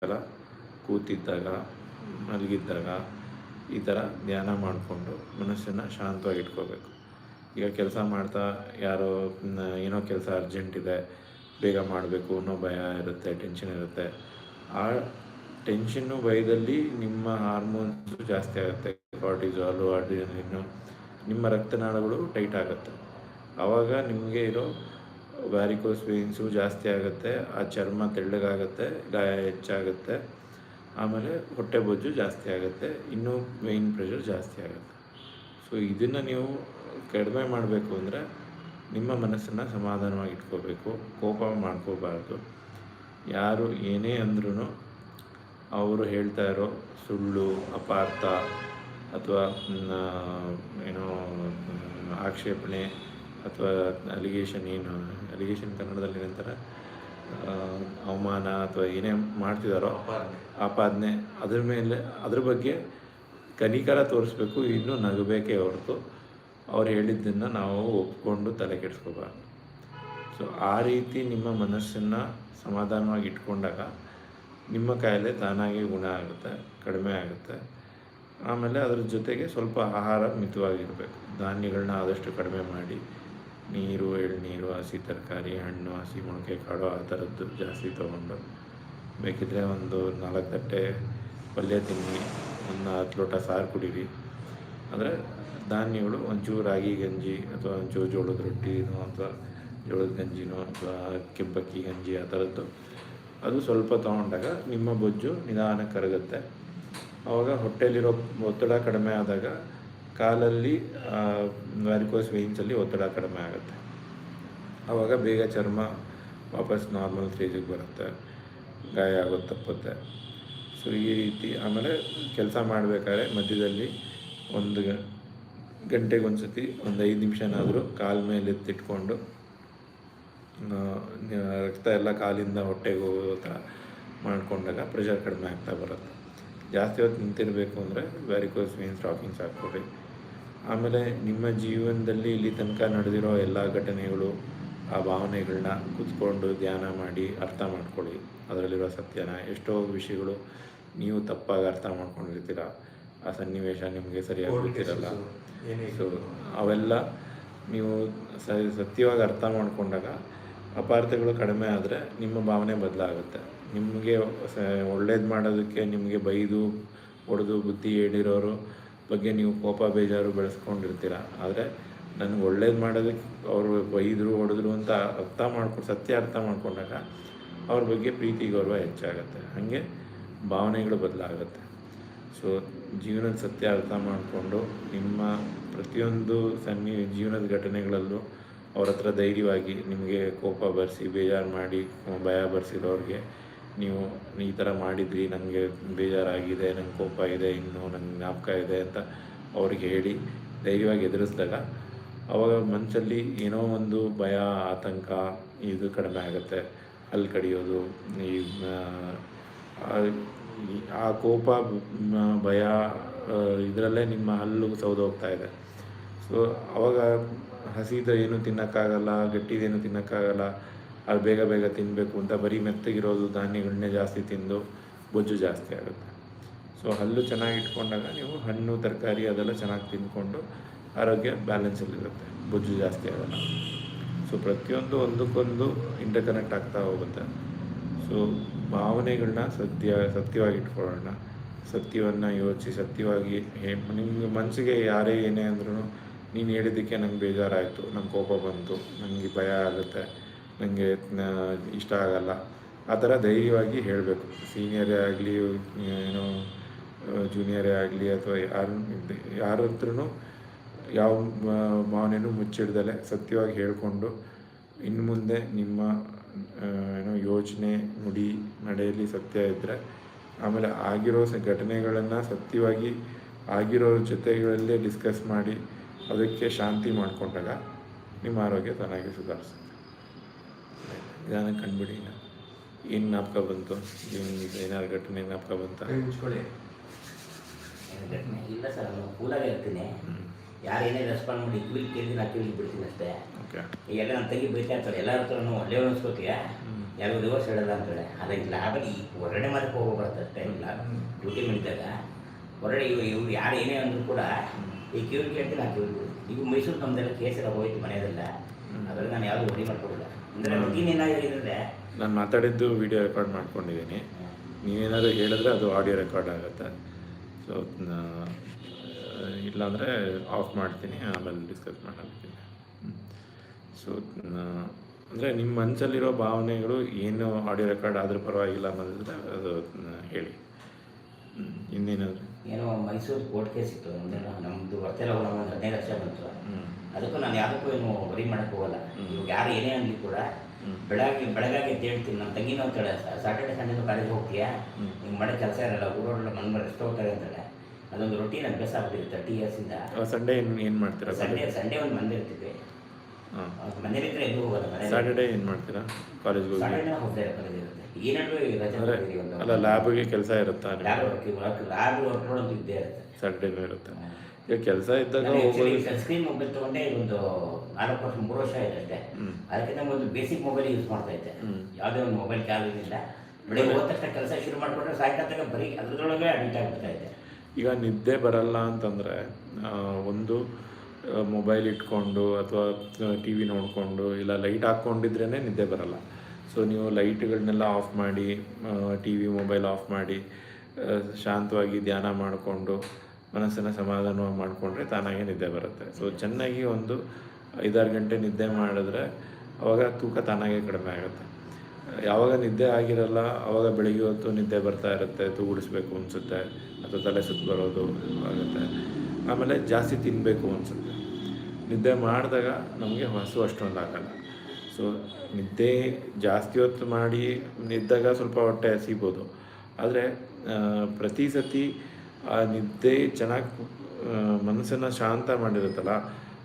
ಸಾಯಂಕಾಲ ಕೂತಿದ್ದಾಗ, ಮಲಗಿದ್ದಾಗ ಈ ಥರ ಧ್ಯಾನ ಮಾಡಿಕೊಂಡು ಮನಸ್ಸನ್ನು ಶಾಂತವಾಗಿ ಇಟ್ಕೋಬೇಕು. ಈಗ ಕೆಲಸ ಮಾಡ್ತಾ ಯಾರೋ ಏನೋ ಕೆಲಸ ಅರ್ಜೆಂಟ್ ಇದೆ, ಬೇಗ ಮಾಡಬೇಕು, ಅನ್ನೋ ಭಯ ಇರುತ್ತೆ ಟೆನ್ಷನ್ ಇರುತ್ತೆ. ಆ ಟೆನ್ಷನ್ನು ಭಯದಲ್ಲಿ ನಿಮ್ಮ ಹಾರ್ಮೋನ್ಸು ಜಾಸ್ತಿ ಆಗುತ್ತೆ ಕಾರ್ಟಿಸಾಲು ಅಡ್ರಿನಲಿನ್ನು ನಿಮ್ಮ ರಕ್ತನಾಳಗಳು ಟೈಟ್ ಆಗುತ್ತೆ. ಆವಾಗ ನಿಮಗೆ ಇರೋ ವ್ಯಾರಿಕೋಸ್ ವೇನ್ಸು ಜಾಸ್ತಿ ಆಗುತ್ತೆ, ಆ ಚರ್ಮ ತೆಳ್ಳಗಾಗುತ್ತೆ, ಗಾಯ ಹೆಚ್ಚಾಗುತ್ತೆ, ಆಮೇಲೆ ಹೊಟ್ಟೆ ಬೊಜ್ಜು ಜಾಸ್ತಿ ಆಗುತ್ತೆ, ಇನ್ನೂ ವೇನ್ ಪ್ರೆಷರ್ ಜಾಸ್ತಿ ಆಗುತ್ತೆ. ಸೊ ಇದನ್ನು ನೀವು ಕಡಿಮೆ ಮಾಡಬೇಕು ಅಂದರೆ ನಿಮ್ಮ ಮನಸ್ಸನ್ನು ಸಮಾಧಾನವಾಗಿ ಇಟ್ಕೋಬೇಕು ಕೋಪ ಮಾಡ್ಕೋಬಾರ್ದು. ಯಾರು ಏನೇ ಅಂದ್ರೂ ಅವರು ಹೇಳ್ತಾ ಇರೋ ಸುಳ್ಳು, ಅಪಾರ್ಥ ಅಥವಾ ಏನೋ, ಆಕ್ಷೇಪಣೆ ಅಥವಾ ಅಲಿಗೇಷನ್ ಏನು? ಅಲಿಗೇಷನ್ ಕನ್ನಡದಲ್ಲಿ ಏನಂತಾರೆ? ಅವಮಾನ ಅಥವಾ ಏನೇ ಮಾಡ್ತಿದ್ದಾರೋ ಆಪಾದನೆ. ಅದ್ರ ಮೇಲೆ ಅದ್ರ ಬಗ್ಗೆ ಕನಿಕರ ತೋರಿಸ್ಬೇಕು ಇನ್ನೂ ನಗಬೇಕೇ ಹೊರತು ಅವ್ರು ಹೇಳಿದ್ದನ್ನು ನಾವು ಒಪ್ಕೊಂಡು ತಲೆ ಕೆಡಿಸ್ಕೋಬಾರ್ದು. ಸೊ ಆ ರೀತಿ ನಿಮ್ಮ ಮನಸ್ಸನ್ನು ಸಮಾಧಾನವಾಗಿ ಇಟ್ಕೊಂಡಾಗ ನಿಮ್ಮ ಕಾಯಿಲೆ ತಾನಾಗಿ ಗುಣ ಆಗುತ್ತೆ ಕಡಿಮೆ ಆಗುತ್ತೆ. ಆಮೇಲೆ ಅದ್ರ ಜೊತೆಗೆ ಸ್ವಲ್ಪ ಆಹಾರ ಮಿತವಾಗಿರಬೇಕು. ಧಾನ್ಯಗಳನ್ನ ಆದಷ್ಟು ಕಡಿಮೆ ಮಾಡಿ ನೀರು ಎಳ್ನೀರು ಹಸಿ ತರಕಾರಿ, ಹಣ್ಣು, ಹಸಿ ಮೊಳಕೆ ಕಾಳು ಆ ಥರದ್ದು ಜಾಸ್ತಿ ತೊಗೊಂಡು ಬೇಕಿದ್ರೆ ಒಂದು ನಾಲ್ಕು ತಟ್ಟೆ ಪಲ್ಯ ತಿನ್ನಿ, ಒಂದು ಹತ್ತು ಲೋಟ ಸಾರು ಕುಡೀರಿ. ಅಂದರೆ ಧಾನ್ಯಗಳು ಒಂಚೂರು ರಾಗಿ ಗಂಜಿ ಅಥವಾ ಒಂಚೂರು ಜೋಳದ ರೊಟ್ಟಿನೋ ಅಥವಾ ಜೋಳದ ಗಂಜಿನೋ ಅಥವಾ ಕೆಬ್ಬಕ್ಕಿ ಗಂಜಿ ಆ ಥರದ್ದು. ಅದು ಸ್ವಲ್ಪ ತೊಗೊಂಡಾಗ ನಿಮ್ಮ ಬೊಜ್ಜು ನಿಧಾನಕ್ಕೆ ಕರಗುತ್ತೆ. ಆವಾಗ ಹೊಟ್ಟೆಯಲ್ಲಿರೋ ಒತ್ತಡ ಕಡಿಮೆ ಆದಾಗ ಕಾಲಲ್ಲಿ ವ್ಯಾರಿಕೋಸ್ ವೇನ್ಸಲ್ಲಿ ಒತ್ತಡ ಕಡಿಮೆ ಆಗುತ್ತೆ. ಆವಾಗ ಬೇಗ ಚರ್ಮ ವಾಪಸ್ ನಾರ್ಮಲ್ ಸ್ಟೇಜಿಗೆ ಬರುತ್ತೆ, ಗಾಯ ಆಗೋದು ತಪ್ಪುತ್ತೆ. ಸೊ ಈ ರೀತಿ ಆಮೇಲೆ ಕೆಲಸ ಮಾಡಬೇಕಾದ್ರೆ ಮಧ್ಯದಲ್ಲಿ ಒಂದು ಗಂಟೆಗೆ ಒಂದು ಸತಿ ಒಂದು ಐದು ನಿಮಿಷನಾದರೂ ಕಾಲ ಮೇಲೆ ಎತ್ತಿಟ್ಕೊಂಡು ರಕ್ತ ಎಲ್ಲ ಕಾಲಿಂದ ಹೊಟ್ಟೆಗೆ ಹೋಗೋ ಥರ ಮಾಡಿಕೊಂಡಾಗ ಪ್ರೆಷರ್ ಕಡಿಮೆ ಆಗ್ತಾ ಬರುತ್ತೆ. ಜಾಸ್ತಿ ಹೊತ್ತು ನಿಂತಿರಬೇಕು ಅಂದರೆ ವ್ಯಾರಿಕೋಸ್ ವೇನ್ ಸ್ಟಾಕಿಂಗ್ಸ್ ಹಾಕ್ಕೊಡಿ. ಆಮೇಲೆ ನಿಮ್ಮ ಜೀವನದಲ್ಲಿ ಇಲ್ಲಿ ತನಕ ನಡೆದಿರೋ ಎಲ್ಲ ಘಟನೆಗಳು ಆ ಭಾವನೆಗಳನ್ನ ಕೂತ್ಕೊಂಡು ಧ್ಯಾನ ಮಾಡಿ ಅರ್ಥ ಮಾಡ್ಕೊಳ್ಳಿ. ಅದರಲ್ಲಿರೋ ಸತ್ಯನ ಎಷ್ಟೋ ವಿಷಯಗಳು ನೀವು ತಪ್ಪಾಗಿ ಅರ್ಥ ಮಾಡ್ಕೊಂಡಿರ್ತೀರ. ಆ ಸನ್ನಿವೇಶ ನಿಮಗೆ ಸರಿಯಾಗಿ ಗೊತ್ತಿರಲ್ಲ. ಸೊ ಅವೆಲ್ಲ ನೀವು ಸತ್ಯವಾಗಿ ಅರ್ಥ ಮಾಡಿಕೊಂಡಾಗ ಅಪಾರ್ಥಗಳು ಕಡಿಮೆ ಆದರೆ ನಿಮ್ಮ ಭಾವನೆ ಬದಲಾಗುತ್ತೆ. ನಿಮಗೆ ಒಳ್ಳೇದು ಮಾಡೋದಕ್ಕೆ ನಿಮಗೆ ಬೈದು ಹೊಡೆದು ಬುದ್ಧಿ ಹೇಳಿರೋರು ಬಗ್ಗೆ ನೀವು ಕೋಪ, ಬೇಜಾರು ಬೆಳೆಸ್ಕೊಂಡಿರ್ತೀರ. ಆದರೆ ನನಗೆ ಒಳ್ಳೇದು ಮಾಡೋದಕ್ಕೆ ಅವರು ಬೈದರು ಹೊಡೆದ್ರು ಅಂತ ಅರ್ಥ ಮಾಡ್ಕೊಂಡು ಸತ್ಯ ಅರ್ಥ ಮಾಡ್ಕೊಂಡಾಗ ಅವ್ರ ಬಗ್ಗೆ ಪ್ರೀತಿ, ಗೌರವ ಹೆಚ್ಚಾಗುತ್ತೆ. ಹಾಗೆ ಭಾವನೆಗಳು ಬದಲಾಗುತ್ತೆ. ಸೊ, ಜೀವನದ ಸತ್ಯ ಅರ್ಥ ಮಾಡಿಕೊಂಡು ನಿಮ್ಮ ಪ್ರತಿಯೊಂದು ಸನ್ನಿ, ಜೀವನದ ಘಟನೆಗಳಲ್ಲೂ ಅವ್ರ ಹತ್ರ ಧೈರ್ಯವಾಗಿ ನಿಮಗೆ ಕೋಪ ಬರೆಸಿ, ಬೇಜಾರು ಮಾಡಿ, ಭಯ ಬರೆಸಿರೋರಿಗೆ ನೀವು ಈ ಥರ ಮಾಡಿದ್ರಿ ನನಗೆ ಬೇಜಾರಾಗಿದೆ ನಂಗೆ ಕೋಪ ಇದೆ ಇನ್ನೂ ನಂಗೆ ಜ್ಞಾಪಕ ಇದೆ ಅಂತ ಅವ್ರಿಗೆ ಹೇಳಿ ಧೈರ್ಯವಾಗಿ ಎದುರಿಸಿದಾಗ ಅವಾಗ ಮನಸ್ಸಲ್ಲಿ ಏನೋ ಒಂದು ಭಯ ಆತಂಕ ಇದು ಕಡಿಮೆ ಆಗುತ್ತೆ. ಅಲ್ಲಿ ಕಡಿಯೋದು ಈ ಆ, ಕೋಪ ಭಯ ಇದರಲ್ಲೇ ನಿಮ್ಮ ಹಲ್ಲು ಸೌದೋಗ್ತಾ ಇದೆ. ಸೊ ಅವಾಗ ಹಸಿದ ಏನು ತಿನ್ನೋಕ್ಕಾಗಲ್ಲ ಗಟ್ಟಿದೇನು ತಿನ್ನೋಕ್ಕಾಗಲ್ಲ ಅದು ಬೇಗ ಬೇಗ ತಿನ್ನಬೇಕು ಅಂತ ಬರೀ ಮೆತ್ತಗಿರೋದು ಧಾನ್ಯಗಳನ್ನೇ ಜಾಸ್ತಿ ತಿಂದು ಬೊಜ್ಜು ಜಾಸ್ತಿ ಆಗುತ್ತೆ. ಸೊ ಹಲ್ಲು ಚೆನ್ನಾಗಿ ಇಟ್ಕೊಂಡಾಗ ನೀವು ಹಣ್ಣು, ತರಕಾರಿ ಅದೆಲ್ಲ ಚೆನ್ನಾಗಿ ತಿಂದ್ಕೊಂಡು ಆರೋಗ್ಯ ಬ್ಯಾಲೆನ್ಸಲ್ಲಿರುತ್ತೆ ಬೊಜ್ಜು ಜಾಸ್ತಿ ಆಗಲ್ಲ. ಸೊ ಪ್ರತಿಯೊಂದು ಒಂದಕ್ಕೊಂದು ಇಂಟರ್ಕನೆಕ್ಟ್ ಆಗ್ತಾ ಹೋಗುತ್ತೆ. ಸೊ ಭಾವನೆಗಳನ್ನ ಸತ್ಯ, ಸತ್ಯವಾಗಿ ಇಟ್ಕೊಳ್ಳೋಣ. ಸತ್ಯವನ್ನು ಯೋಚಿಸಿ, ಸತ್ಯವಾಗಿ ನಿಮ್ಗೆ ಮನಸ್ಸಿಗೆ ಯಾರೇ ಏನೇ ಅಂದ್ರೂ ನೀನು ಹೇಳಿದ್ದಕ್ಕೆ ನಂಗೆ ಬೇಜಾರಾಯಿತು, ನಂಗೆ ಕೋಪ ಬಂತು ನನಗೆ ಭಯ ಆಗುತ್ತೆ. ನನಗೆ ಇಷ್ಟ ಆಗಲ್ಲ. ಆ ಥರ ಧೈರ್ಯವಾಗಿ ಹೇಳಬೇಕು. ಸೀನಿಯರೇ ಆಗಲಿ ಏನೋ ಜೂನಿಯರೇ ಆಗಲಿ ಅಥವಾ ಯಾರು ಯಾರ ಹತ್ರನೂ ಯಾವ ಭಾವನೆನೂ ಮುಚ್ಚಿಡ್ದಲೆ ಸತ್ಯವಾಗಿ ಹೇಳಿಕೊಂಡು ಇನ್ನು ಮುಂದೆ ನಿಮ್ಮ ಏನು ಯೋಚನೆ, ನುಡಿ ನಡೆಯಲ್ಲಿ ಸತ್ಯ ಇದ್ದರೆ ಆಮೇಲೆ ಆಗಿರೋ ಘಟನೆಗಳನ್ನು ಸತ್ಯವಾಗಿ ಆಗಿರೋ ಜೊತೆಗಳಲ್ಲೇ ಡಿಸ್ಕಸ್ ಮಾಡಿ ಅದಕ್ಕೆ ಶಾಂತಿ ಮಾಡಿಕೊಂಡಾಗ ನಿಮ್ಮ ಆರೋಗ್ಯ ಚೆನ್ನಾಗಿ ಸುಧಾರಿಸುತ್ತೆ. ನಿಧಾನಕ್ಕೆ ಕಂಡುಬಿಡಿ ಏನು ಜ್ಞಾಪಕ ಬಂತು? ನಿಮ್ಗೆ ಏನಾದ್ರು ಘಟನೆ ಜ್ಞಾಪಕ ಬಂತ? ಘಟನೆ ಇಲ್ಲ ಸರ್ ನಾನು ಕೂಲಾಗೆ ಇರ್ತೀನಿ ಯಾರು ಏನೇ ರೆಸ್ಪಾಂಡ್ ಮಾಡಿ ಕಿವಿಲಿ ಕೇಳಿ ನಾ ಕಿವಿಲಿ ಬಿಡ್ತೀನಿ ಅಷ್ಟೇ. ಓಕೆ. ಈಗ ಎಲ್ಲ ನನ್ನ ತಂಗಿ ಬೈತಾ ಇರ್ತಾರೆ ಎಲ್ಲರ ಹತ್ರ ಒಳ್ಳೆ ಅನ್ಸ್ಕೋತೀಯ? ಯಾರು ರಿವರ್ಸ್ ಹೇಳಲ್ಲ ಅಂತೇಳಿ ಆದರೆ ಈ ಲ್ಯಾಬಲ್ಲಿ ಈ ಹೊರಗಡೆ ಮಾತ್ರ ಹೋಗ್ಬಾರ್ದು ಟೈಮ್ ಅಷ್ಟೇ ಇಲ್ಲ. ಡ್ಯೂಟಿ ಮಾಡಿದಾಗ ಹೊರಗಡೆ ಇವ್ರು ಇವ್ರು ಯಾರು ಏನೇ ಅಂದರೂ ಕೂಡ ಈ ಕಿವ್ರು ಕೇಳ್ತೀನಿ ನಾ ಕೇಳ್ತಿರಿ ಈಗ ಮೈಸೂರು ನಮ್ದೆಲ್ಲ ಕೇಸೆಲ್ಲ ಎಲ್ಲ ಹೋಯ್ತು ಮನೆಯಲ್ಲ ಅದರಲ್ಲಿ ನಾನು ಯಾವುದು ಹೊಡಿ ಮಾಡ್ಕೊಡಿಲ್ಲ. ಅಂದರೆ ರುಟೀನ್ ಏನಾಗಿದೆ ನಾನು ಮಾತಾಡಿದ್ದು ವಿಡಿಯೋ ರೆಕಾರ್ಡ್ ಮಾಡ್ಕೊಂಡಿದ್ದೀನಿ. ನೀವೇನಾದರೂ ಹೇಳಿದ್ರೆ ಅದು ಆಡಿಯೋ ರೆಕಾರ್ಡ್ ಆಗುತ್ತೆ. ಸೊ ಇಲ್ಲಾಂದರೆ ಆಫ್ ಮಾಡ್ತೀನಿ ಆಮೇಲೆ ಡಿಸ್ಕಸ್ ಮಾಡೋದಕ್ಕೆ ಸೊ ಅಂದರೆ ನಿಮ್ಮ ಮನಸ್ಸಲ್ಲಿರೋ ಭಾವನೆಗಳು ಏನು ಆಡಿಯೋ ರೆಕಾರ್ಡ್ ಆದರೂ ಪರವಾಗಿಲ್ಲ ಅನ್ನೋದಿದ್ರೆ ಅದು ಹೇಳಿ. ಇನ್ನೇನಾದ್ರು? ಏನೋ ಮೈಸೂರು ಕೋರ್ಟ್ ಕೇಸ್ ಇತ್ತು ನಮ್ಮದೆಲ್ಲ ನಮ್ಮದು ಬರ್ತಿಲ್ಲ ಒಂದು ಹದಿನೈದು ಲಕ್ಷ ಬಂತು. ಅದಕ್ಕೂ ನಾನು ಯಾವುದಕ್ಕೂ ಏನು ವರಿ ಮಾಡಕ್ಕೆ ಹೋಗಲ್ಲ. ಇವಾಗ ಯಾರು ಏನೇ ಆಗಲಿ ಕೂಡ. ಬೆಳಗ್ಗೆ ಬೆಳಗಾಗಿ ಹೇಳ್ತೀನಿ ನನ್ನ ತಂಗಿನೂ ಅಂತಾಳೆ ಸಾಟರ್ಡೆ ಸಂಡೇನು ಕಾಲೇಜ್ ಹೋಗ್ತೀಯಾ. ನಿಂಗೆ ಮಾಡೋ ಕೆಲಸ ಇರಲ್ಲ ಊರೊಳ್ಳೆ ಮನೆ ರೆಸ್ಟ್ ಹೋಗ್ತಾರೆ ಅಂತಾಳೆ. ಅದೊಂದು ರೊಟೀನ್ ಅಭ್ಯಾಸ ಆಗ್ಬಿಟ್ಟಿದೆ ತರ್ಟಿ ಇಯರ್ಸಿಂದ ಸಂಡೇ ಏನು ಏನು ಮಾಡ್ತೀರಾ? ಸಂಡೇ ಸಂಡೇ ಒಂದು ಮಂದಿ ಇರ್ತಿದ್ವಿ ಹಾಂ. ಮನೇಲಿದ್ರೆ ಎಲ್ಲೂ ಹೋಗಲ್ಲ ಮನೆ ಸ್ಯಾಟರ್ಡೇ ಏನು ಮಾಡ್ತೀರಾ? ಕಾಲೇಜ್ಗೆ ಹೋಗಿ. ಸ್ಯಾಟರ್ಡೇ ಹೋಗ್ತಾ ಕಾಲೇಜ್ ಇರುತ್ತೆ ಈ ನಡುವೆ ರಜೆ ಅಂದರೆ ಒಂದು. ಅಲ್ಲ ಲ್ಯಾಬ್ಗೆ ಕೆಲಸ ಇರುತ್ತಾ lab work work lab work ಮಾಡೋದು ಇದ್ದೇ ಇರುತ್ತೆ. ಸ್ಯಾಟರ್ಡೇನೂ ಇರುತ್ತೆ. ಈಗ ಕೆಲಸ ಇದ್ದಾಗ ನಾನು ಹೋಗೋದು? ಸ್ಕ್ರೀನ್ ಮೊಬೈಲ್ ತೊಗೊಂಡೆ ಒಂದು ನಾಲ್ಕು ವರ್ಷ ಮೂರು ವರ್ಷ ಆಯ್ತು ಅಷ್ಟೇ. ಹ್ಮ್. ಅದಕ್ಕಿಂತ ಒಂದು ಬೇಸಿಕ್ ಮೊಬೈಲ್ ಯೂಸ್ ಮಾಡ್ತಾ ಇದ್ದೆ. ಹ್ಮ್. ಯಾವುದೇ ಒಂದು ಮೊಬೈಲ್ ಇಲ್ಲ ಬೆಳಿಗ್ಗೆ ಹೋದ ತಕ್ಷಣ ಕೆಲಸ ಶುರು ಮಾಡಿಕೊಂಡ್ರೆ ಸಾಯಂಕಾಲ ತನಕ ಬರೀ ಅದ್ರದೊಳಗೆ ಅಡಿಕ್ಟ್ ಆಗ್ಬಿಡ್ತಾ ಇದ್ದೆ. ಈಗ ನಿದ್ದೆ ಬರಲ್ಲ ಅಂತಂದರೆ ಒಂದು ಮೊಬೈಲ್ ಇಟ್ಕೊಂಡು ಅಥವಾ ಟಿ ವಿ ನೋಡಿಕೊಂಡು ಇಲ್ಲ ಲೈಟ್ ಹಾಕ್ಕೊಂಡಿದ್ರೇ ನಿದ್ದೆ ಬರಲ್ಲ. ಸೊ ನೀವು ಲೈಟ್ಗಳನ್ನೆಲ್ಲ ಆಫ್ ಮಾಡಿ ಟಿ ವಿ ಮೊಬೈಲ್ ಆಫ್ ಮಾಡಿ ಶಾಂತವಾಗಿ ಧ್ಯಾನ ಮಾಡಿಕೊಂಡು, ಮನಸ್ಸನ್ನು ಸಮಾಧಾನ ಮಾಡಿಕೊಂಡ್ರೆ ತಾನಾಗೆ ನಿದ್ದೆ ಬರುತ್ತೆ. ಸೊ ಚೆನ್ನಾಗಿ ಒಂದು ಐದಾರು ಗಂಟೆ ನಿದ್ದೆ ಮಾಡಿದ್ರೆ ಅವಾಗ ತೂಕ ತಾನಾಗೆ ಕಡಿಮೆ ಆಗುತ್ತೆ. ಯಾವಾಗ ನಿದ್ದೆ ಆಗಿರಲ್ಲ, ಅವಾಗ ಬೆಳಿಗ್ಗೆ ಹೊತ್ತು ನಿದ್ದೆ ಬರ್ತಾ ಇರುತ್ತೆ, ತೂಗುಡಿಸ್ಬೇಕು ಅನಿಸುತ್ತೆ, ಅಥವಾ ತಲೆ ಸುತ್ತು ಬರೋದು ಆಗುತ್ತೆ. ಆಮೇಲೆ ಜಾಸ್ತಿ ತಿನ್ನಬೇಕು ಅನಿಸುತ್ತೆ. ನಿದ್ದೆ ಮಾಡಿದಾಗ ನಮಗೆ ಹಸು ಅಷ್ಟೊಂದು ಆಗಲ್ಲ. ಸೊ ನಿದ್ದೆ ಜಾಸ್ತಿ ಹೊತ್ತು ಮಾಡಿ ನಿದ್ದಾಗ ಸ್ವಲ್ಪ ಹೊಟ್ಟೆ ಹಸಿಬೋದು. ಆದರೆ ಪ್ರತಿ ಸತಿ ಆ ನಿದ್ದೆ ಚೆನ್ನಾಗಿ ಮನಸ್ಸನ್ನು ಶಾಂತ ಮಾಡಿರುತ್ತಲ್ಲ,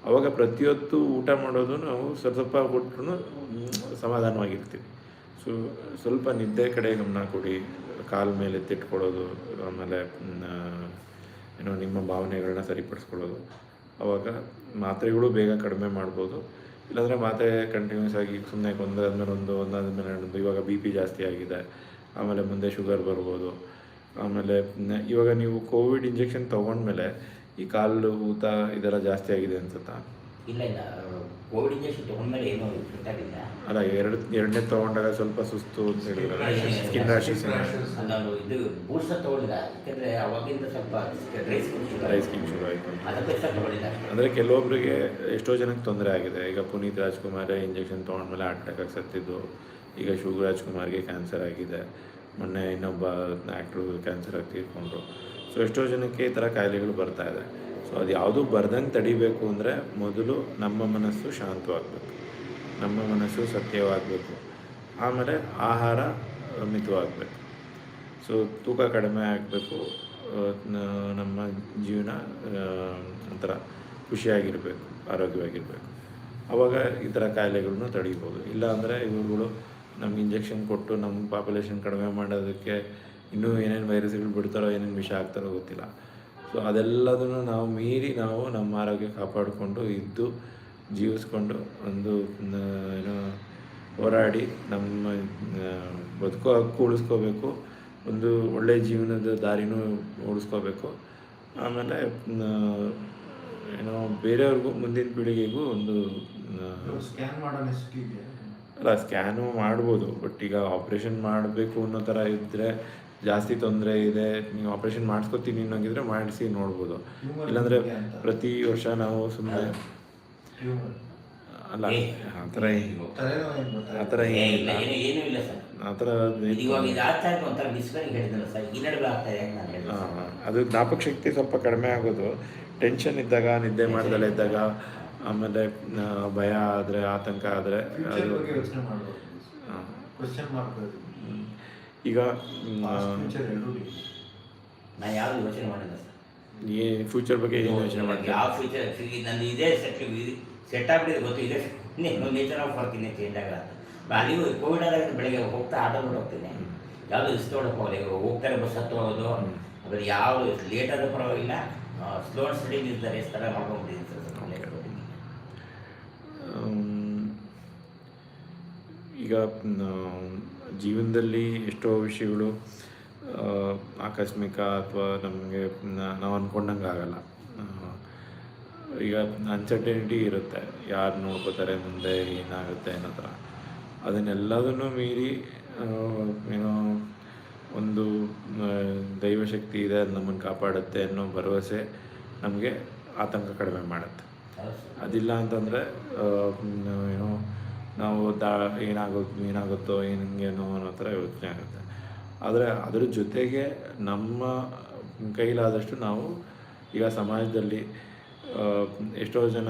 ಅವಾಗ ಪ್ರತಿಯೊತ್ತು ಊಟ ಮಾಡೋದು ನಾವು ಸ್ವಲ್ಪ ಸ್ವಲ್ಪ ಕೊಟ್ಟರು ಸಮಾಧಾನವಾಗಿರ್ತೀವಿ. ಸೊ ಸ್ವಲ್ಪ ನಿದ್ದೆ ಕಡೆ ಗಮನ ಕೊಡಿ, ಕಾಲ ಮೇಲೆ ತಿಟ್ಕೊಡೋದು ಆಮೇಲೆ ಏನೋ ನಿಮ್ಮ ಭಾವನೆಗಳನ್ನ ಸರಿಪಡಿಸ್ಕೊಳ್ಳೋದು. ಅವಾಗ ಮಾತ್ರೆಗಳು ಬೇಗ ಕಡಿಮೆ ಮಾಡ್ಬೋದು. ಇಲ್ಲಾಂದರೆ ಮಾತ್ರೆ ಕಂಟಿನ್ಯೂಸ್ ಆಗಿ ಸುಮ್ಮನೆ ಒಂದಾದ್ಮೇಲೆ ಒಂದು ಒಂದಾದ ಮೇಲೆ ಒಂದು ಇವಾಗ ಬಿ ಪಿ ಜಾಸ್ತಿ ಆಗಿದೆ. ಆಮೇಲೆ ಮುಂದೆ ಶುಗರ್ ಬರ್ಬೋದು. ಆಮೇಲೆ ಇವಾಗ ನೀವು ಕೋವಿಡ್ ಇಂಜೆಕ್ಷನ್ ತೊಗೊಂಡ್ಮೇಲೆ ಈ ಕಾಲು, ಊತ ಇದೆಲ್ಲ ಜಾಸ್ತಿ ಆಗಿದೆ ಅನ್ಸುತ್ತಾ? ಇಲ್ಲ ಇಲ್ಲ. ಕೋವಿಡ್ ಇಂಜೆಕ್ಷನ್ ತೊಗೊಂಡ್ಮೇಲೆ ಏನೂ ಫಿಟ್ ಆಗಿಲ್ಲ ಅಲ್ಲ ಎರಡು ಎರಡನೇ ತೊಗೊಂಡಾಗ ಸ್ವಲ್ಪ ಸುಸ್ತು ಅಂತ ಹೇಳಿದ್ರೆ ಸ್ಕಿನ್ ರ್ಯಾಷಸ್ ನಾನು ಇದು ಬೂಸ್ಟರ್ ತಗೊಂಡಿಲ್ಲ ಯಾಕಂದರೆ ಅವಾಗಿಂದ ಸ್ವಲ್ಪ ರೈಸ್ ಸ್ಕಿನ್ ಸ್ಕಿನ್ ಶುರು ಆಯಿತು. ತೊಗೊಂಡಿಲ್ಲ ಅಂದರೆ ಕೆಲವೊಬ್ಬರಿಗೆ ಎಷ್ಟೋ ಜನಕ್ಕೆ ತೊಂದರೆ ಆಗಿದೆ. ಈಗ ಪುನೀತ್ ರಾಜ್ಕುಮಾರ್ ಇಂಜೆಕ್ಷನ್ ತೊಗೊಂಡ್ಮೇಲೆ ಹಾರ್ಟ್ ಅಟ್ಯಾಕ್ ಆಗಿ ಸತ್ತಿದ್ದು. ಈಗ ಶಿವ ರಾಜ್ಕುಮಾರ್ಗೆ ಕ್ಯಾನ್ಸರ್ ಆಗಿದೆ. ಮೊನ್ನೆ ಇನ್ನೊಬ್ಬ ಆ್ಯಕ್ಟ್ರು ಕ್ಯಾನ್ಸರ್ ಆಗಿ ತೀರ್ಕೊಂಡ್ರು. ಸೊ ಎಷ್ಟೋ ಜನಕ್ಕೆ ಈ ಥರ ಕಾಯಿಲೆಗಳು ಬರ್ತಾ ಇದೆ. ಸೊ ಅದು ಯಾವುದೂ ಬರ್ದಂಗೆ ತಡಿಬೇಕು ಅಂದರೆ ಮೊದಲು ನಮ್ಮ ಮನಸ್ಸು ಶಾಂತವಾಗಬೇಕು. ನಮ್ಮ ಮನಸ್ಸು ಸತ್ಯವಾಗಬೇಕು. ಆಮೇಲೆ ಆಹಾರ ಮಿತವಾಗಬೇಕು. ಸೊ ತೂಕ ಕಡಿಮೆ ಆಗಬೇಕು. ನಮ್ಮ ಜೀವನ ಒಂಥರ ಖುಷಿಯಾಗಿರಬೇಕು, ಆರೋಗ್ಯವಾಗಿರಬೇಕು. ಆವಾಗ ಈ ಥರ ಕಾಯಿಲೆಗಳನ್ನು ತಡಿಬೋದು. ಇಲ್ಲ ಅಂದರೆ ಇವುಗಳು ನಮ್ಗೆ ಇಂಜೆಕ್ಷನ್ ಕೊಟ್ಟು ನಮ್ಮ ಪಾಪ್ಯುಲೇಷನ್ ಕಡಿಮೆ ಮಾಡೋದಕ್ಕೆ ಇನ್ನೂ ಏನೇನು ವೈರಸ್ಗಳು ಬಿಡ್ತಾರೋ, ಏನೇನು ವಿಷ ಆಗ್ತಾರೋ ಗೊತ್ತಿಲ್ಲ. ಸೊ ಅದೆಲ್ಲದನ್ನು ನಾವು ಮೀರಿ ನಾವು ನಮ್ಮ ಆರೋಗ್ಯ ಕಾಪಾಡಿಕೊಂಡು ಇದ್ದು ಜೀವಿಸ್ಕೊಂಡು ಒಂದು ಏನೋ ಹೋರಾಡಿ ನಮ್ಮ ಬದುಕೋ ಹಕ್ಕು ಉಳಿಸ್ಕೋಬೇಕು ಒಂದು ಒಳ್ಳೆಯ ಜೀವನದ ದಾರಿನೂ ಉಳಿಸ್ಕೋಬೇಕು ಆಮೇಲೆ ಏನೋ ಬೇರೆಯವ್ರಿಗೂ ಮುಂದಿನ ಪೀಳಿಗೆಗೂ ಒಂದು ಸ್ಕ್ಯಾನ್ ಅಲ್ಲ ಸ್ಕ್ಯಾನು ಮಾಡ್ಬೋದು. ಬಟ್ ಈಗ ಆಪ್ರೇಷನ್ ಮಾಡಬೇಕು ಅನ್ನೋ ಥರ ಇದ್ದರೆ ಜಾಸ್ತಿ ತೊಂದರೆ ಇದೆ ನೀವು ಆಪ್ರೇಷನ್ ಮಾಡಿಸ್ಕೊತೀನಿ ಅನ್ನೋಂಗಿದ್ರೆ ಮಾಡಿಸಿ ನೋಡ್ಬೋದು. ಇಲ್ಲಾಂದರೆ ಪ್ರತಿ ವರ್ಷ ನಾವು ಸುಮ್ಮನೆ ಅಲ್ಲ ಆ ಥರ ಆ ಥರ ಏನಿಲ್ಲ ಇಲ್ಲ ಏನು ಇಲ್ಲ ಸರ್. ಆ ಥರ ಅದು ಜ್ಞಾಪಕ ಶಕ್ತಿ ಸ್ವಲ್ಪ ಕಡಿಮೆ ಆಗೋದು. ಟೆನ್ಷನ್ ಇದ್ದಾಗ ನಿದ್ದೆ ಮಾಡ್ದಲೇ ಇದ್ದಾಗ. ಆಮೇಲೆ ಭಯ ಆದರೆ ಆತಂಕ ಆದರೆ ಅದು ಈಗ ನಾನು ಯಾವುದು ಯೋಚನೆ ಮಾಡಿಲ್ಲ ಸರ್. ಈ ಫ್ಯೂಚರ್ ಬಗ್ಗೆ ಏನು ಯೋಚನೆ ಮಾಡ್ತೀರಾ ಯಾವ ಫ್ಯೂಚರ್ ನಂದು ಇದೇ ಸೆಟ್ ಸೆಟ್ ಆಗ್ಬಿಟ್ಟಿದೆ ಗೊತ್ತು ಇದೆ ನೇಚರ್ ಆಫ್ ವರ್ಕ್ ಇನ್ನೇ ಚೇಂಜ್ ಆಗಲ್ಲ ಅಲ್ಲಿ ಕೋವಿಡ್ ಆದಾಗ ಬೆಳಗ್ಗೆ ಹೋಗ್ತಾ ಆಟೋ ಮಾಡಿ ಹೋಗ್ತೀನಿ. ಯಾವುದು ಇಷ್ಟ ಹೋಗಲ್ಲ ಇವಾಗ ಹೋಗ್ತಾರೆ ಬಸ್ ಹತ್ತು ಹೋಗೋದು. ಆಮೇಲೆ ಯಾವ ಲೇಟ್ ಆದ್ರೂ ಪರವಾಗಿಲ್ಲ ಸ್ಲೋ ಅಂಡ್ ಸ್ಟಡಿ ಇರ್ತಾರೆ ಎಷ್ಟು ಥರ ಮಾಡ್ಕೊಂಡ್ಬಿಟ್ಟಿದ್ದೀನಿ ಸರ್ ಈಗ ಜೀವನದಲ್ಲಿ ಎಷ್ಟೋ ವಿಷಯಗಳು ಆಕಸ್ಮಿಕ ಅಥವಾ ನಮಗೆ ನಾವು ಅಂದ್ಕೊಂಡಂಗೆ ಆಗಲ್ಲ. ಈಗ ಅನ್ಸರ್ಟನಿಟಿ ಇರುತ್ತೆ. ಯಾರು ನೋಡ್ಕೋತಾರೆ ಮುಂದೆ ಏನಾಗುತ್ತೆ ಅನ್ನೋ ಥರ. ಅದನ್ನೆಲ್ಲದನ್ನು ಮೀರಿ ಏನೋ ಒಂದು ದೈವಶಕ್ತಿ ಇದೆ ಅದು ನಮ್ಮನ್ನು ಕಾಪಾಡುತ್ತೆ ಅನ್ನೋ ಭರವಸೆ ನಮಗೆ ಆತಂಕ ಕಡಿಮೆ ಮಾಡುತ್ತೆ. ಅದಿಲ್ಲ ಅಂತಂದರೆ ಏನೋ ನಾವು ದಾ ಏನಾಗುತ್ತೆ, ಏನಾಗುತ್ತೋ ಏನೋ ಅನ್ನೋ ಥರ ಯೋಚನೆ ಆಗುತ್ತೆ. ಆದರೆ ಅದರ ಜೊತೆಗೆ ನಮ್ಮ ಕೈಲಾದಷ್ಟು ನಾವು ಈಗ ಸಮಾಜದಲ್ಲಿ ಎಷ್ಟೋ ಜನ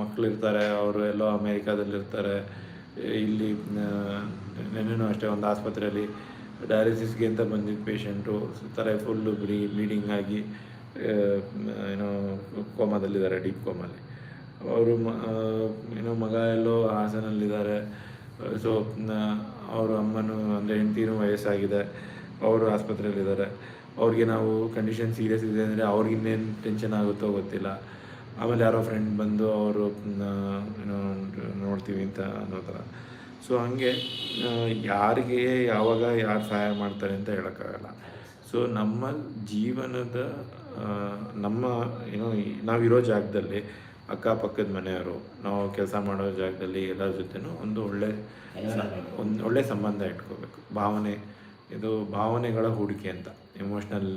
ಮಕ್ಕಳಿರ್ತಾರೆ, ಅವರು ಎಲ್ಲೋ ಅಮೇರಿಕಾದಲ್ಲಿರ್ತಾರೆ, ಇಲ್ಲಿ ನೆನ್ನೆನೂ ಅಷ್ಟೇ ಒಂದು ಆಸ್ಪತ್ರೆಯಲ್ಲಿ ಡಯಾಲಿಸಿಸ್ಗೆ ಅಂತ ಬಂದಿದ್ದ ಪೇಷಂಟು ಥರ ಫುಲ್ಲು ಬ್ಲೀ, ಬ್ಲೀಡಿಂಗ್ ಆಗಿ ಏನೋ ಕೋಮಾದಲ್ಲಿದ್ದಾರೆ, ಡೀಪ್ ಕೋಮಲ್ಲಿ. ಅವರು ಏನೋ ಮಗ ಎಲ್ಲೋ ಹಾಸನಲ್ಲಿದ್ದಾರೆ. ಸೊ ಅವ್ರ ಅಮ್ಮನೂ ಅಂದರೆ ಹೆಂಡತಿನೂ ವಯಸ್ಸಾಗಿದೆ. ಅವರು ಆಸ್ಪತ್ರೆಯಲ್ಲಿದ್ದಾರೆ. ಅವ್ರಿಗೆ ನಾವು ಕಂಡೀಷನ್ ಸೀರಿಯಸ್ ಇದೆ ಅಂದರೆ ಅವ್ರಿಗೆ ಇನ್ನೇನು ಟೆನ್ಷನ್ ಆಗುತ್ತೋ ಗೊತ್ತಿಲ್ಲ. ಆಮೇಲೆ ಯಾರೋ ಫ್ರೆಂಡ್ ಬಂದು ಅವರು ಏನೋ ನೋಡ್ತೀವಿ ಅಂತ ಅನ್ನೋ ಥರ. ಸೊ, ಹಾಗೆ ಯಾರಿಗೆ ಯಾವಾಗ ಯಾರು ಸಹಾಯ ಮಾಡ್ತಾರೆ ಅಂತ ಹೇಳೋಕ್ಕಾಗಲ್ಲ. ಸೊ, ನಮ್ಮ ಜೀವನದ ನಮ್ಮ, ಏನೋ, ನಾವಿರೋ ಜಾಗದಲ್ಲಿ ಅಕ್ಕಪಕ್ಕದ ಮನೆಯವರು, ನಾವು ಕೆಲಸ ಮಾಡೋ ಜಾಗದಲ್ಲಿ ಎಲ್ಲರ ಜೊತೆನೂ ಒಂದು ಒಳ್ಳೆ ಒಂದು ಒಳ್ಳೆ ಸಂಬಂಧ ಇಟ್ಕೋಬೇಕು. ಭಾವನೆ, ಇದು ಭಾವನೆಗಳ ಹೂಡಿಕೆ ಅಂತ ಎಮೋಷ್ನಲ್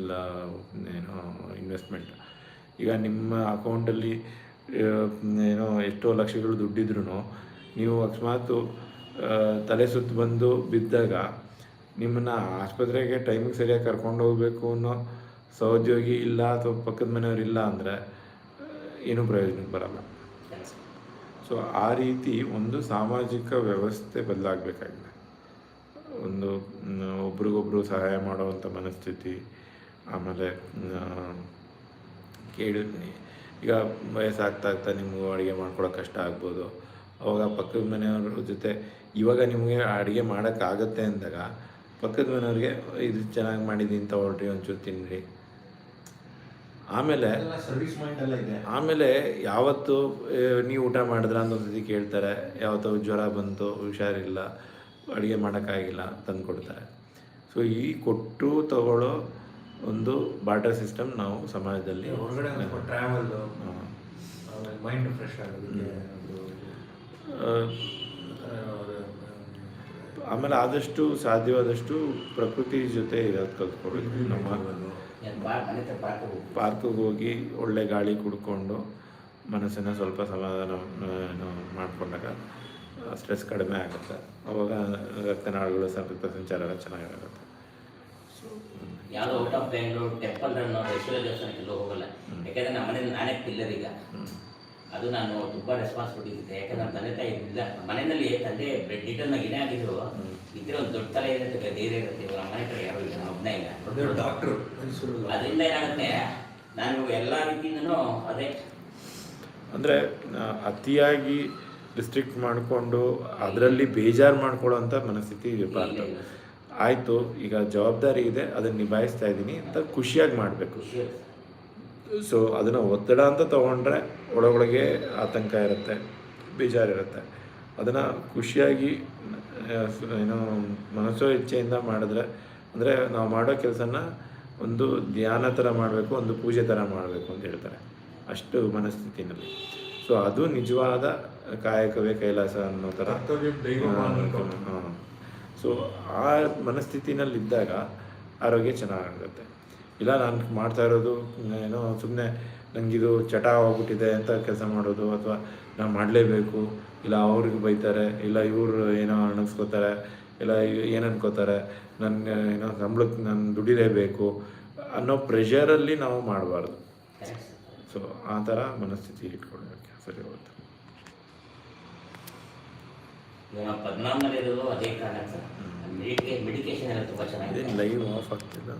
ಏನೋ ಇನ್ವೆಸ್ಟ್ಮೆಂಟ್ ಈಗ ನಿಮ್ಮ ಅಕೌಂಟಲ್ಲಿ ಏನೋ, ಎಷ್ಟೋ ಲಕ್ಷಗಳು ದುಡ್ಡಿದ್ರೂ ನೀವು ಅಕಸ್ಮಾತ್ ತಲೆ ಸುತ್ತು ಬಂದು ಬಿದ್ದಾಗ, ನಿಮ್ಮನ್ನು ಆಸ್ಪತ್ರೆಗೆ ಟೈಮಿಗೆ ಸರಿಯಾಗಿ ಕರ್ಕೊಂಡು ಹೋಗಬೇಕು ಅನ್ನೋ ಸಹೋದ್ಯೋಗಿ ಇಲ್ಲ ಅಥವಾ ಪಕ್ಕದ ಮನೆಯವ್ರು ಇಲ್ಲ ಅಂದರೆ ಏನೂ ಪ್ರಯೋಜನಕ್ಕೆ ಬರಲ್ಲ. ಸೊ ಆ ರೀತಿ ಒಂದು ಸಾಮಾಜಿಕ ವ್ಯವಸ್ಥೆ ಬದಲಾಗಬೇಕಾಗಿದೆ. ಒಂದು ಒಬ್ರಿಗೊಬ್ರು ಸಹಾಯ ಮಾಡುವಂಥ ಮನಸ್ಥಿತಿ, ಆಮೇಲೆ ಕೇಳಿ, ಈಗ ವಯಸ್ಸಾಗ್ತಾ ಆಗ್ತಾ ನಿಮಗೂ ಅಡುಗೆ ಮಾಡ್ಕೊಳ್ಳೋಕೆ ಕಷ್ಟ ಆಗ್ಬೋದು. ಅವಾಗ ಪಕ್ಕದ ಮನೆಯವ್ರ ಜೊತೆ, ಇವಾಗ ನಿಮಗೆ ಅಡುಗೆ ಮಾಡೋಕ್ಕಾಗತ್ತೆ ಅಂದಾಗ, ಪಕ್ಕದ ಮನೆಯವ್ರಿಗೆ, ಇದು ಚೆನ್ನಾಗಿ ಮಾಡಿದ್ದೀನಿ ತಗೊಳ್ರಿ, ಒಂಚೂರು ತಿನ್ನಿರಿ ಆಮೇಲೆ ಸರ್ವಿಸ್ ಇದೆ. ಆಮೇಲೆ ಯಾವತ್ತು ನೀವು ಊಟ ಮಾಡಿದ್ರ ಅಂತ ಒಂದ್ಸತಿ ಕೇಳ್ತಾರೆ. ಯಾವತ್ತು ಜ್ವರ ಬಂತು ಹುಷಾರಿಲ್ಲ ಅಡುಗೆ ಮಾಡೋಕ್ಕಾಗಿಲ್ಲ ತಂದು ಕೊಡ್ತಾರೆ. ಸೊ ಈ ಕೊಟ್ಟು ತಗೊಳ್ಳೋ ಒಂದು ಬಾರ್ಟರ್ ಸಿಸ್ಟಮ್ ನಾವು ಸಮಾಜದಲ್ಲಿ ಹೊರಗಡೆ ಟ್ರಾವೆಲ್. ಮೈಂಡ್ ಫ್ರೆಶ್ ಆಗೋದಕ್ಕೆ ಆಮೇಲೆ ಆದಷ್ಟು ಸಾಧ್ಯವಾದಷ್ಟು ಪ್ರಕೃತಿ ಜೊತೆ ಇರೋದು ಕಲ್ತ್ಕೊಳ್ಬೇಕು ನಮ್ಮ ಪಾರ್ಕಿಗೆ ಹೋಗಿ ಒಳ್ಳೆ ಗಾಳಿ ಕುಡ್ಕೊಂಡು ಮನಸ್ಸನ್ನು ಸ್ವಲ್ಪ ಸಮಾಧಾನ ಮಾಡಿಕೊಂಡಾಗ ಸ್ಟ್ರೆಸ್ ಕಡಿಮೆ ಆಗುತ್ತೆ. ಅವಾಗ ರಕ್ತನಾಳಗಳು ಸಂಪರ್ಕ ಸಂಚಾರ ಎಲ್ಲ ಚೆನ್ನಾಗಿರುತ್ತೆ. ಸೊ ಯಾವುದೋ out of Bengaluru temple run ದೇವಸ್ಥಾನಕ್ಕೆ ಎಲ್ಲೂ ಹೋಗಲ್ಲ. ಯಾಕಂದ್ರೆ ನಮ್ಮ ಮನೇಲಿ ನಾನೇ ಪಿಲ್ಲರ್ ಈಗ. ಅದು ನಾನು ತುಂಬ ರೆಸ್ಪಾನ್ಸಿಬಿಲಿಟಿ ಇದೆ ಯಾಕಂದ್ರೆ ನಮ್ಮ ತಂದೆ ತಾಯಿ ಇಲ್ಲ. ಮನೆಯಲ್ಲಿ ತಂದೆ ಬ್ರೆಡ್ ನಾಗ ಏನೇ ಆಗಿದ್ರು ಇದ್ರೆ ಒಂದು ದೊಡ್ಡ ತಲೆ ಇರುತ್ತೆ ಧೈರ್ಯ ಇರುತ್ತೆ. ಇವಾಗ ಮನೆ ಕಡೆ ಯಾರು ಇಲ್ಲ ಇಲ್ಲ ಡಾಕ್ಟ್ರು ಅದರಿಂದ ಏನಾಗುತ್ತೆ? ನಾನು ಎಲ್ಲ ರೀತಿಯಿಂದನೂ ಅದೇ. ಅಂದರೆ ಅತಿಯಾಗಿ ರಿಸ್ಟ್ರಿಕ್ಟ್ ಮಾಡಿಕೊಂಡು ಅದರಲ್ಲಿ ಬೇಜಾರು ಮಾಡ್ಕೊಳ್ಳೋಂಥ ಮನಸ್ಥಿತಿ ಇರಬಾರ್ದು. ಆಯಿತು ಈಗ ಜವಾಬ್ದಾರಿ ಇದೆ ಅದನ್ನು ನಿಭಾಯಿಸ್ತಾ ಇದ್ದೀನಿ ಅಂತ ಖುಷಿಯಾಗಿ ಮಾಡಬೇಕು. ಸೊ ಅದನ್ನು ಒತ್ತಡ ಅಂತ ತೊಗೊಂಡ್ರೆ ಒಳಗೊಳಗೆ ಆತಂಕ ಇರುತ್ತೆ ಬೇಜಾರಿರುತ್ತೆ ಅದನ್ನು ಖುಷಿಯಾಗಿ ಏನೋ ಮನಸ್ಸೋ ಇಚ್ಛೆಯಿಂದ ಮಾಡಿದ್ರೆ ಅಂದರೆ ನಾವು ಮಾಡೋ ಕೆಲಸನ ಒಂದು ಧ್ಯಾನ ಥರ ಮಾಡಬೇಕು ಒಂದು ಪೂಜೆ ಥರ ಮಾಡಬೇಕು ಅಂತ ಹೇಳ್ತಾರೆ ಅಷ್ಟು ಮನಸ್ಥಿತಿನಲ್ಲಿ. ಸೊ ಅದು ನಿಜವಾದ ಕಾಯಕವೇ ಕೈಲಾಸ ಅನ್ನೋ ಥರ ಹಾಂ. ಸೊ ಆ ಮನಸ್ಥಿತಿನಲ್ಲಿದ್ದಾಗ ಆರೋಗ್ಯ ಚೆನ್ನಾಗಾಗುತ್ತೆ. ಇಲ್ಲ ನಾನು ಮಾಡ್ತಾ ಇರೋದು ಏನೋ ಸುಮ್ಮನೆ ನನಗಿದು ಚಟ ಹೋಗ್ಬಿಟ್ಟಿದೆ ಅಂತ ಕೆಲಸ ಮಾಡೋದು ಅಥವಾ ನಾನು ಮಾಡಲೇಬೇಕು ಇಲ್ಲ ಅವ್ರಿಗೆ ಬೈತಾರೆ ಇಲ್ಲ ಇವರು ಏನೋ ಅಣಗಿಸ್ಕೋತಾರೆ ಇಲ್ಲ ಏನು ಅನ್ಕೋತಾರೆ? ನನ್ನ ಏನೋ ಸಂಬಳಕ್ಕೆ ನಾನು ದುಡಿಲೇಬೇಕು ಅನ್ನೋ ಪ್ರೆಷರಲ್ಲಿ ನಾವು ಮಾಡಬಾರ್ದು. ಸೊ ಆ ಥರ ಮನಸ್ಥಿತಿ ಇಟ್ಕೊಳ್ಬೇಕು. ಸರಿ ಹೋಗುತ್ತೆ. ಇದೇನು ಲೈವ್ ಆಫ್ ಆಗ್ತಿಲ್ಲ